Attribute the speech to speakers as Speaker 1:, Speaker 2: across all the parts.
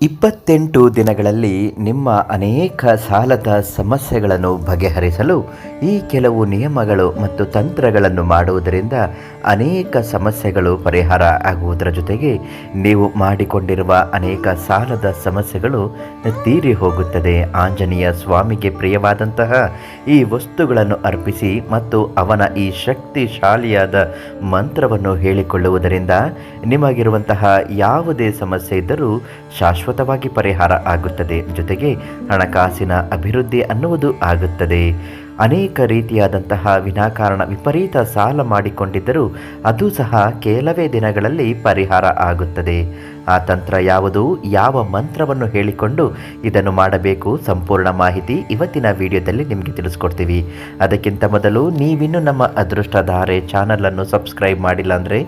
Speaker 1: ಇಪ್ಪತ್ತೆಂಟು ದಿನಗಳಲ್ಲಿ ನಿಮ್ಮ ಅನೇಕ ಸಾಲದ ಸಮಸ್ಯೆಗಳನ್ನು ಬಗೆಹರಿಸಲು ಈ ಕೆಲವು ನಿಯಮಗಳು ಮತ್ತು ತಂತ್ರಗಳನ್ನು ಮಾಡುವುದರಿಂದ ಅನೇಕ ಸಮಸ್ಯೆಗಳು ಪರಿಹಾರ ಆಗುವುದರ ಜೊತೆಗೆ ನೀವು ಮಾಡಿಕೊಂಡಿರುವ ಅನೇಕ ಸಾಲದ ಸಮಸ್ಯೆಗಳು ತೀರಿ ಹೋಗುತ್ತದೆ. ಆಂಜನೇಯ ಸ್ವಾಮಿಗೆ ಪ್ರಿಯವಾದಂತಹ ಈ ವಸ್ತುಗಳನ್ನು ಅರ್ಪಿಸಿ ಮತ್ತು ಅವನ ಈ ಶಕ್ತಿಶಾಲಿಯಾದ ಮಂತ್ರವನ್ನು ಹೇಳಿಕೊಳ್ಳುವುದರಿಂದ ನಿಮಗಿರುವಂತಹ ಯಾವುದೇ ಸಮಸ್ಯೆ ಇದ್ದರೂ ಶಾಶ್ವತವಾಗಿ ಪರಿಹಾರ ಆಗುತ್ತದೆ. ಜೊತೆಗೆ ಹಣಕಾಸಿನ ಅಭಿವೃದ್ಧಿ ಅನ್ನುವುದು ಆಗುತ್ತದೆ. ಅನೇಕ ರೀತಿಯಾದಂತಹ ವಿನಾಕಾರಣ ವಿಪರೀತ ಸಾಲ ಮಾಡಿಕೊಂಡಿದ್ದರೂ, ಅದು ಸಹ ಕೆಲವೇ ದಿನಗಳಲ್ಲಿ ಪರಿಹಾರ ಆಗುತ್ತದೆ. ಆ ತಂತ್ರ ಯಾವುದು? ಯಾವ ಮಂತ್ರವನ್ನು ಹೇಳಿಕೊಂಡು ಇದನ್ನು ಮಾಡಬೇಕು? ಸಂಪೂರ್ಣ ಮಾಹಿತಿ ಇವತ್ತಿನ ವಿಡಿಯೋದಲ್ಲಿ ನಿಮಗೆ ತಿಳಿಸ್ಕೊಡ್ತೀವಿ. ಅದಕ್ಕಿಂತ ಮೊದಲು ನೀವಿನ್ನೂ ನಮ್ಮ ಅದೃಷ್ಟಧಾರೆ ಚಾನಲನ್ನು ಸಬ್ಸ್ಕ್ರೈಬ್ ಮಾಡಿಲ್ಲ ಅಂದರೆ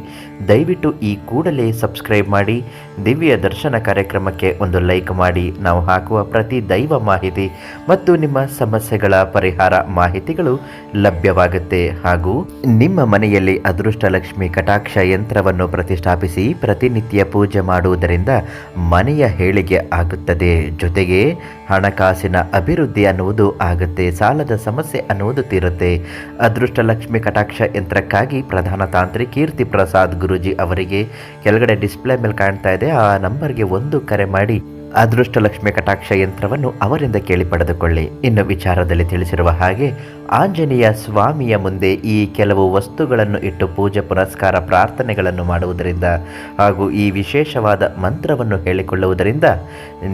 Speaker 1: ದಯವಿಟ್ಟು ಈ ಕೂಡಲೇ ಸಬ್ಸ್ಕ್ರೈಬ್ ಮಾಡಿ, ದಿವ್ಯ ದರ್ಶನ ಕಾರ್ಯಕ್ರಮಕ್ಕೆ ಒಂದು ಲೈಕ್ ಮಾಡಿ. ನಾವು ಹಾಕುವ ಪ್ರತಿ ದೈವ ಮಾಹಿತಿ ಮತ್ತು ನಿಮ್ಮ ಸಮಸ್ಯೆಗಳ ಪರಿಹಾರ ಮಾಹಿತಿಗಳು ಲಭ್ಯವಾಗುತ್ತೆ. ಹಾಗೂ ನಿಮ್ಮ ಮನೆಯಲ್ಲಿ ಅದೃಷ್ಟ ಲಕ್ಷ್ಮಿ ಕಟಾಕ್ಷ ಯಂತ್ರವನ್ನು ಪ್ರತಿಷ್ಠಾಪಿಸಿ ಪ್ರತಿನಿತ್ಯ ಪೂಜೆ ಮಾಡುವುದರಿಂದ ಮನೆಯ ಹೇಳಿಗೆ ಆಗುತ್ತದೆ. ಜೊತೆಗೆ ಹಣಕಾಸಿನ ಅಭಿವೃದ್ಧಿ ಅನ್ನುವುದು ಆಗುತ್ತೆ, ಸಾಲದ ಸಮಸ್ಯೆ ಅನ್ನುವುದು ತೀರುತ್ತೆ. ಅದೃಷ್ಟ ಲಕ್ಷ್ಮಿ ಕಟಾಕ್ಷ ಯಂತ್ರಕ್ಕಾಗಿ ಪ್ರಧಾನ ತಾಂತ್ರಿ ಕೀರ್ತಿ ಪ್ರಸಾದ್ ಗುರುಜಿ ಅವರಿಗೆ ಕೆಳಗಡೆ ಡಿಸ್ಪ್ಲೇ ಮೇಲೆ ಕಾಣ್ತಾ ಇದೆ. ಆ ನಂಬರ್ಗೆ ಒಂದು ಕರೆ ಮಾಡಿ ಅದೃಷ್ಟ ಲಕ್ಷ್ಮಿ ಕಟಾಕ್ಷ ಯಂತ್ರವನ್ನು ಅವರಿಂದ ಕೇಳಿ ಪಡೆದುಕೊಳ್ಳಿ. ಇನ್ನು ವಿಚಾರದಲ್ಲಿ ತಿಳಿಸಿರುವ ಹಾಗೆ ಆಂಜನೇಯ ಸ್ವಾಮಿಯ ಮುಂದೆ ಈ ಕೆಲವು ವಸ್ತುಗಳನ್ನು ಇಟ್ಟು ಪೂಜೆ ಪುರಸ್ಕಾರ ಪ್ರಾರ್ಥನೆಗಳನ್ನು ಮಾಡುವುದರಿಂದ ಹಾಗೂ ಈ ವಿಶೇಷವಾದ ಮಂತ್ರವನ್ನು ಹೇಳಿಕೊಳ್ಳುವುದರಿಂದ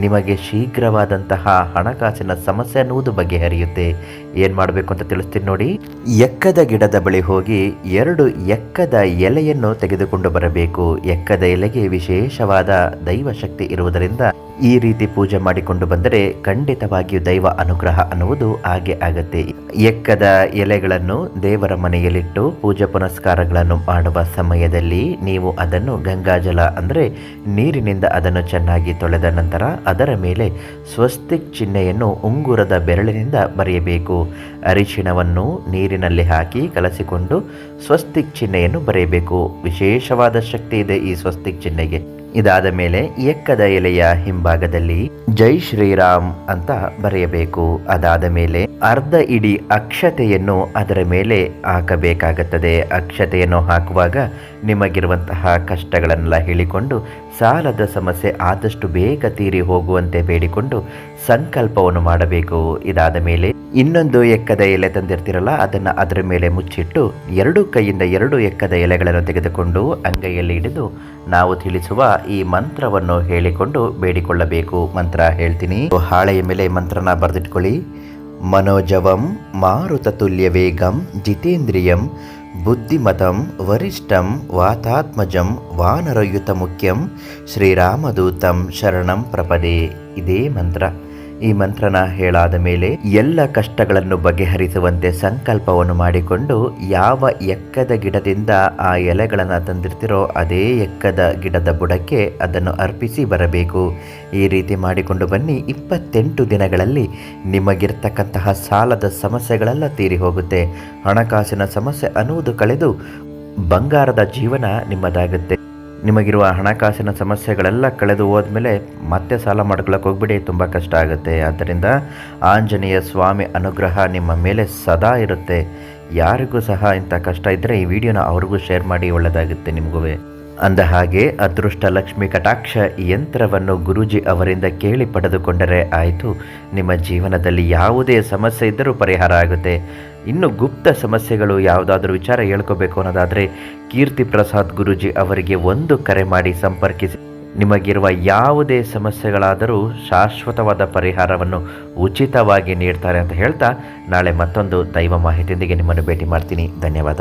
Speaker 1: ನಿಮಗೆ ಶೀಘ್ರವಾದಂತಹ ಹಣಕಾಸಿನ ಸಮಸ್ಯೆ ಅನ್ನುವುದು ಬಗೆಹರಿಯುತ್ತೆ. ಏನು ಮಾಡಬೇಕು ಅಂತ ತಿಳಿಸ್ತೀನಿ ನೋಡಿ. ಎಕ್ಕದ ಗಿಡದ ಬಳಿ ಹೋಗಿ ಎರಡು ಎಕ್ಕದ ಎಲೆಯನ್ನು ತೆಗೆದುಕೊಂಡು ಬರಬೇಕು. ಎಕ್ಕದ ಎಲೆಗೆ ವಿಶೇಷವಾದ ದೈವ ಶಕ್ತಿ ಇರುವುದರಿಂದ ಈ ರೀತಿ ಪೂಜೆ ಮಾಡಿಕೊಂಡು ಬಂದರೆ ಖಂಡಿತವಾಗಿಯೂ ದೈವ ಅನುಗ್ರಹ ಅನ್ನುವುದು ಹಾಗೆ ಆಗತ್ತೆ. ಎಕ್ಕದ ಎಲೆಗಳನ್ನು ದೇವರ ಮನೆಯಲ್ಲಿಟ್ಟು ಪೂಜಾ ಪುನಸ್ಕಾರಗಳನ್ನು ಮಾಡುವ ಸಮಯದಲ್ಲಿ ನೀವು ಅದನ್ನು ಗಂಗಾಜಲ ಅಂದರೆ ನೀರಿನಿಂದ ಅದನ್ನು ಚೆನ್ನಾಗಿ ತೊಳೆದ ನಂತರ ಅದರ ಮೇಲೆ ಸ್ವಸ್ತಿಕ್ ಚಿಹ್ನೆಯನ್ನು ಉಂಗುರದ ಬೆರಳಿನಿಂದ ಬರೆಯಬೇಕು. ಅರಿಶಿಣವನ್ನು ನೀರಿನಲ್ಲಿ ಹಾಕಿ ಕಲಸಿಕೊಂಡು ಸ್ವಸ್ತಿಕ್ ಚಿಹ್ನೆಯನ್ನು ಬರೆಯಬೇಕು. ವಿಶೇಷವಾದ ಶಕ್ತಿ ಇದೆ ಈ ಸ್ವಸ್ತಿಕ್ ಚಿಹ್ನೆಗೆ. ಇದಾದ ಮೇಲೆ ಎಕ್ಕದ ಎಲೆಯ ಹಿಂಭಾಗದಲ್ಲಿ ಜೈ ಶ್ರೀರಾಮ್ ಅಂತ ಬರೆಯಬೇಕು. ಅದಾದ ಮೇಲೆ ಅರ್ಧ ಇಡಿ ಅಕ್ಷತೆಯನ್ನು ಅದರ ಮೇಲೆ ಹಾಕಬೇಕಾಗುತ್ತದೆ. ಅಕ್ಷತೆಯನ್ನು ಹಾಕುವಾಗ ನಿಮಗಿರುವಂತಹ ಕಷ್ಟಗಳನ್ನೆಲ್ಲ ಹೇಳಿಕೊಂಡು ಸಾಲದ ಸಮಸ್ಯೆ ಆದಷ್ಟು ಬೇಗ ತೀರಿ ಹೋಗುವಂತೆ ಬೇಡಿಕೊಂಡು ಸಂಕಲ್ಪವನ್ನು ಮಾಡಬೇಕು. ಇದಾದ ಮೇಲೆ ಇನ್ನೊಂದು ಎಕ್ಕದ ಎಲೆ ತಂದಿರ್ತಿರಲ್ಲ, ಅದನ್ನು ಅದರ ಮೇಲೆ ಮುಚ್ಚಿಟ್ಟು ಎರಡು ಕೈಯಿಂದ ಎರಡು ಎಕ್ಕದ ಎಲೆಗಳನ್ನು ತೆಗೆದುಕೊಂಡು ಅಂಗೈಯಲ್ಲಿ ಹಿಡಿದು ನಾವು ತಿಳಿಸುವ ಈ ಮಂತ್ರವನ್ನು ಹೇಳಿಕೊಂಡು ಬೇಡಿಕೊಳ್ಳಬೇಕು. ಮಂತ್ರ ಹೇಳ್ತೀನಿ. ಹಾಳೆಯ ಮೇಲೆ ಮಂತ್ರನ ಬರೆದಿಟ್ಕೊಳ್ಳಿ. ಮನೋಜವಂ ಮಾರುತ ತುಲ್ಯ ವೇಗಂ ಜಿತೇಂದ್ರಿಯಂ బుద్ధిమతం వరిష్టం వాతాత్మజం వానరయుత ముఖ్యం శ్రీరామదూతం శరణం ప్రపదే. ఇదే మంత్ర. ಈ ಮಂತ್ರನ ಹೇಳಾದ ಮೇಲೆ ಎಲ್ಲ ಕಷ್ಟಗಳನ್ನು ಬಗೆಹರಿಸುವಂತೆ ಸಂಕಲ್ಪವನ್ನು ಮಾಡಿಕೊಂಡು ಯಾವ ಎಕ್ಕದ ಗಿಡದಿಂದ ಆ ಎಲೆಗಳನ್ನು ತಂದಿರ್ತಿರೋ ಅದೇ ಎಕ್ಕದ ಗಿಡದ ಬುಡಕ್ಕೆ ಅದನ್ನು ಅರ್ಪಿಸಿ ಬರಬೇಕು. ಈ ರೀತಿ ಮಾಡಿಕೊಂಡು ಬನ್ನಿ. ಇಪ್ಪತ್ತೆಂಟು ದಿನಗಳಲ್ಲಿ ನಿಮಗಿರ್ತಕ್ಕಂತಹ ಸಾಲದ ಸಮಸ್ಯೆಗಳೆಲ್ಲ ತೀರಿ ಹೋಗುತ್ತೆ. ಹಣಕಾಸಿನ ಸಮಸ್ಯೆ ಅನ್ನುವುದು ಕಳೆದು ಬಂಗಾರದ ಜೀವನ ನಿಮ್ಮದಾಗುತ್ತೆ. ನಿಮಗಿರುವ ಹಣಕಾಸಿನ ಸಮಸ್ಯೆಗಳೆಲ್ಲ ಕಳೆದು ಹೋದ್ಮೇಲೆ ಮತ್ತೆ ಸಾಲ ಮಾಡ್ಕೊಳ್ಳೋಕೆ ಹೋಗ್ಬಿಡಿ, ತುಂಬ ಕಷ್ಟ ಆಗುತ್ತೆ. ಆದ್ದರಿಂದ ಆಂಜನೇಯ ಸ್ವಾಮಿ ಅನುಗ್ರಹ ನಿಮ್ಮ ಮೇಲೆ ಸದಾ ಇರುತ್ತೆ. ಯಾರಿಗೂ ಸಹ ಇಂಥ ಕಷ್ಟ ಇದ್ದರೆ ಈ ವಿಡಿಯೋನ ಅವ್ರಿಗೂ ಶೇರ್ ಮಾಡಿ ಒಳ್ಳೆಯದಾಗುತ್ತೆ ನಿಮಗೂ. ಅಂದ ಹಾಗೆ ಅದೃಷ್ಟ ಲಕ್ಷ್ಮಿ ಕಟಾಕ್ಷ ಯಂತ್ರವನ್ನು ಗುರೂಜಿ ಅವರಿಂದ ಕೇಳಿ ಪಡೆದುಕೊಂಡರೆ ಆಯಿತು. ನಿಮ್ಮ ಜೀವನದಲ್ಲಿ ಯಾವುದೇ ಸಮಸ್ಯೆ ಇದ್ದರೂ ಪರಿಹಾರ ಆಗುತ್ತೆ. ಇನ್ನು ಗುಪ್ತ ಸಮಸ್ಯೆಗಳು ಯಾವುದಾದ್ರೂ ವಿಚಾರ ಹೇಳ್ಕೋಬೇಕು ಅನ್ನೋದಾದರೆ ಕೀರ್ತಿ ಪ್ರಸಾದ್ ಗುರುಜಿ ಅವರಿಗೆ ಒಂದು ಕರೆ ಮಾಡಿ ಸಂಪರ್ಕಿಸಿ. ನಿಮಗಿರುವ ಯಾವುದೇ ಸಮಸ್ಯೆಗಳಾದರೂ ಶಾಶ್ವತವಾದ ಪರಿಹಾರವನ್ನು ಉಚಿತವಾಗಿ ನೀಡ್ತಾರೆ ಅಂತ ಹೇಳ್ತಾ ನಾಳೆ ಮತ್ತೊಂದು ದೈವ ಮಾಹಿತಿಯೊಂದಿಗೆ ನಿಮ್ಮನ್ನು ಭೇಟಿ ಮಾಡ್ತೀನಿ. ಧನ್ಯವಾದ.